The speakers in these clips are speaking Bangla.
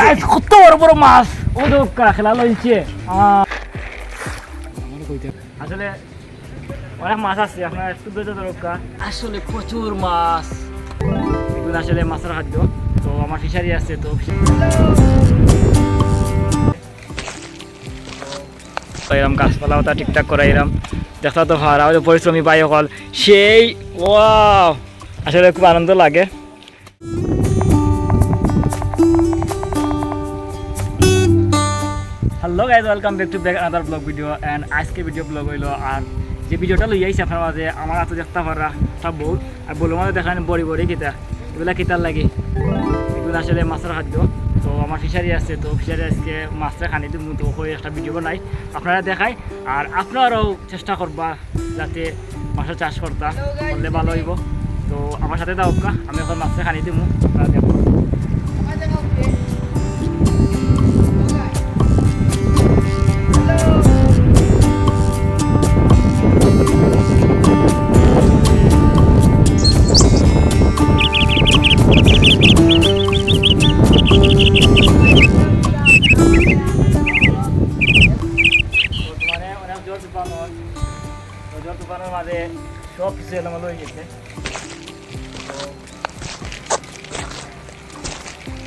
গাইস কত বড় বড় মাছ? ও দোকা খেলা লইছে আসলে অনেক মাছ আছে আপনার একটু বেঁচে দরকা আসলে প্রচুর মাছ। এগুলো আসলে মাছের খাদ্য। তো আমার ফিশারি আছে তো তো এরকম গাছপালাও তা ঠিকঠাক করে এরম দেখা তো ভাড়া পরিশ্রমী বাই হল সেই ও আসলে খুব আনন্দ লাগে। Hello guys welcome back to back other vlog video and আজকে ভিডিও ব্লগ হইল আর যে ভিডিওটা লই আইছে আপনার মাঝে আমার হাতে দেখতে পারা সব বহুত আর বলো মাঝে দেখান বড়ি বড়ি কিতা এগুলা কিতার লাগে? এগুলো আসলে মাছের খাদ্য। তো আমার ফিশারি আছে তো ফিশারি আজকে মাছটা খানি দিব তো হয়ে একটা ভিডিও বানাই। আপনারা দেখাই আর আপনারাও চেষ্টা করবা যাতে মাছের চাষ করতা করলে ভালো হইব। তো আমার সাথে দাও আমি এখন মাছটা খানি দিব আপনারা জোর তুফানের মাঝে সব কিছু এলোমেলো হয়ে গেছে।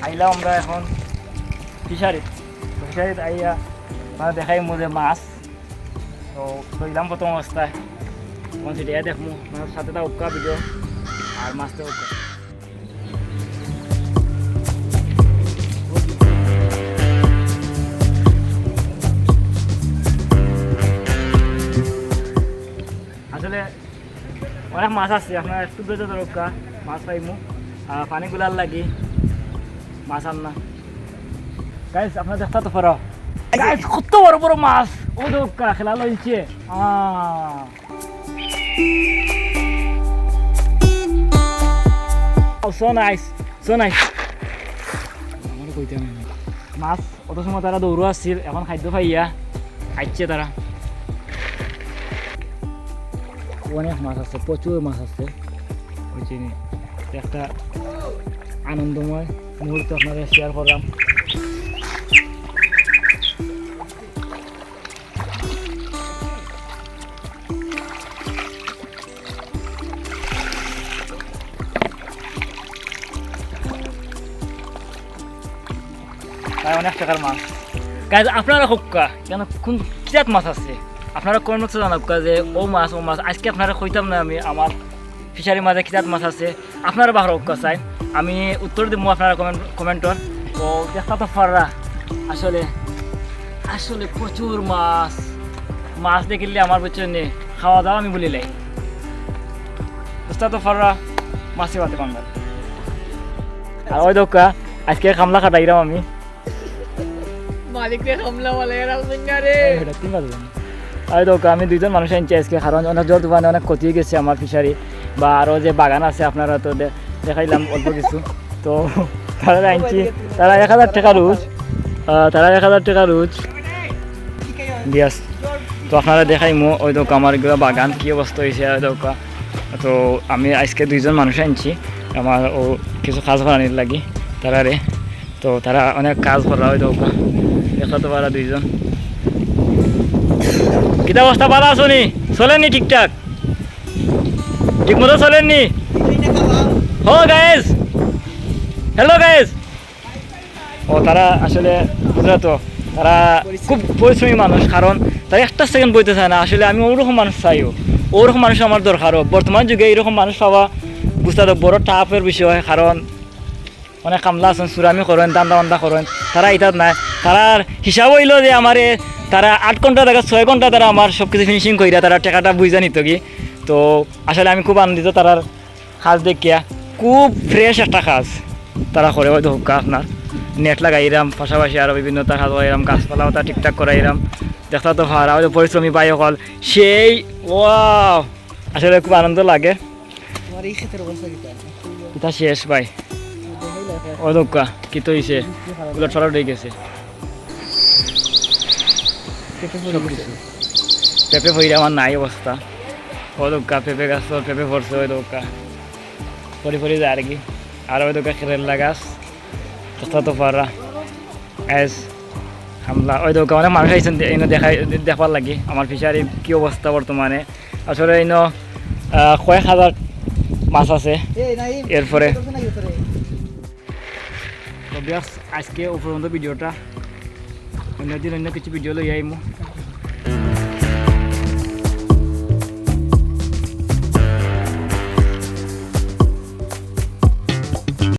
আইলাম আমরা এখন ফিশারিত। ফিশারিত আইয়া মানে দেখাই যে মাছ। তো ধরলাম প্রথম অবস্থায়। কোন সেটাই দেখব মানে সাথে তা উৎকা ভিডিও আর মাছটা উক্কা। অনেক মাছ আছে আপনার একটু বেঁচে দরকা মাছ পাইমু। আর পানি গুলার লাগি মাছ আন না গাইস আপনার দেখতে তো পারো। গাইস কত বড় বড় মাছ। ও দরকা খেলা লইছে। সো নাইস সো নাইস আমার কইতে মাছ অত সময় তারা দৌড়ো আসছিল এখন খাদ্য পাইয়া খাইছে তারা। অনেক মাছ আছে, প্রচুর মাছ আছে। ওই চিনি একটা আনন্দময় মুহূর্ত আপনাদের শেয়ার করলাম। অনেক টাকার মাছ। আপনারা হোক্কা কেন কোন মাছ আছে? আপনারা কোন মাছ জানাবকা যে ও মাছ ও মাছ আজকে আপনারা কইতাম না আমি আমার ফিশারি মাঝে কিরাত মাছ আছে আপনারা বাহার হোক্কা চাই। আমি উত্তর দিব আপনারা কমেন্ট কমেন্টর তো দেখা তো পাররা আসলে আসলে প্রচুর মাছ মাছ দেখিলে আমার পেছনে খাওয়া দাওয়া আমি বলিলাই বুঝতে তো পাররা মাছে বাতে বাংলা আর ওই দোকা আজকে খামলা খাটাইরাম আমি। মালিককে হামলা বলে এরাম সিঙ্গারে আর তো আমি দুইজন মানুষ আনছি আজকে কারণ অনেক জল তুফানে, অনেক ক্ষতি গেছে আমার ফিশারি বা আরও যে বাগান আছে আপনারা তো দেখাইলাম অল্প কিছু। তো তারা আনছি তারা এক হাজার টাকা রোজ তারা এক হাজার টাকা রোজ দিয়াস তো আপনারা দেখাইমো ওই তো আমার বাগান, কী অবস্থা হয়েছে দোকা তো আমি আজকে দুইজন মানুষ আনছি আমার ও কিছু কাজ করানির লাগি তারারে তো তারা অনেক কাজ করা ওই দোকা দেখা তো পারা দুইজন। কিতা অবস্থা ভালো আছো নি? চলেননি ঠিকঠাক। ঠিক মতো চলেননি হ গায়েস হ্যালো গায়েস ও, তারা আসলে বুঝলা তো, তারা খুব পরিশ্রমী মানুষ, কারণ তারা একটা সেকেন্ড বইতে চায় না। আসলে আমি ওরকম মানুষ চাইও। ওরকম মানুষ আমার দরকারও। বর্তমান যুগে এরকম মানুষ পাওয়া বুঝতে তো বড় টাফের বিষয়, কারণ অনেক কামলা আছেন, সুরামি করেন, দান্দা বান্দা করেন, তারা ইতাত নাই। তারার হিসাব হইল যে আমারে তারা আট ঘণ্টা দেখা ছয় ঘণ্টা তারা আমার সব কিছু ফিনিশিং কইরা তারা টাকাটা বুঝা নিত কি? তো আসলে আমি খুব আনন্দিত তারার কাজ দেখিয়া। খুব ফ্রেশ একটা কাজ তারা করে হয়তো হোক আপনার নেট লাগাইরাম, পাশাপাশি আরও বিভিন্ন তার কাজ করাইরাম গাছপালাও তা ঠিকঠাক করাই করাইরাম। দেখা তো ভাড়া হয়তো পরিশ্রমী পাই অকল সেই ও আসলে খুব আনন্দ লাগে। তোমার এই ক্ষেত্রে অবস্থা কি এটা শেষ ভাই। ও অদক্কা কি তো হইছে। উলট ফলাট হয়ে গেছে। পেঁপে ভইরে আমার নাই অবস্থা। অদক্কা পেঁপে গাছ তো পেঁপে ভরছে ওই দোকা। ফরি ফরি যায় আর কি। আর ওই দোকা খেরেলা গাছ কথা তো পারা এস হামলা। ওই তো অনেক মানুষ আইসেন এনে দেখাই দেখবার লাগি। আমার ফিশারি কি অবস্থা বর্তমানে? আসলে এনে কয়েক হাজার মাছ আছে। এরপরে? আজকে উপরন্ত ভিডিওটা অন্য দিন অন্য কিছু ভিডিও লই আইমু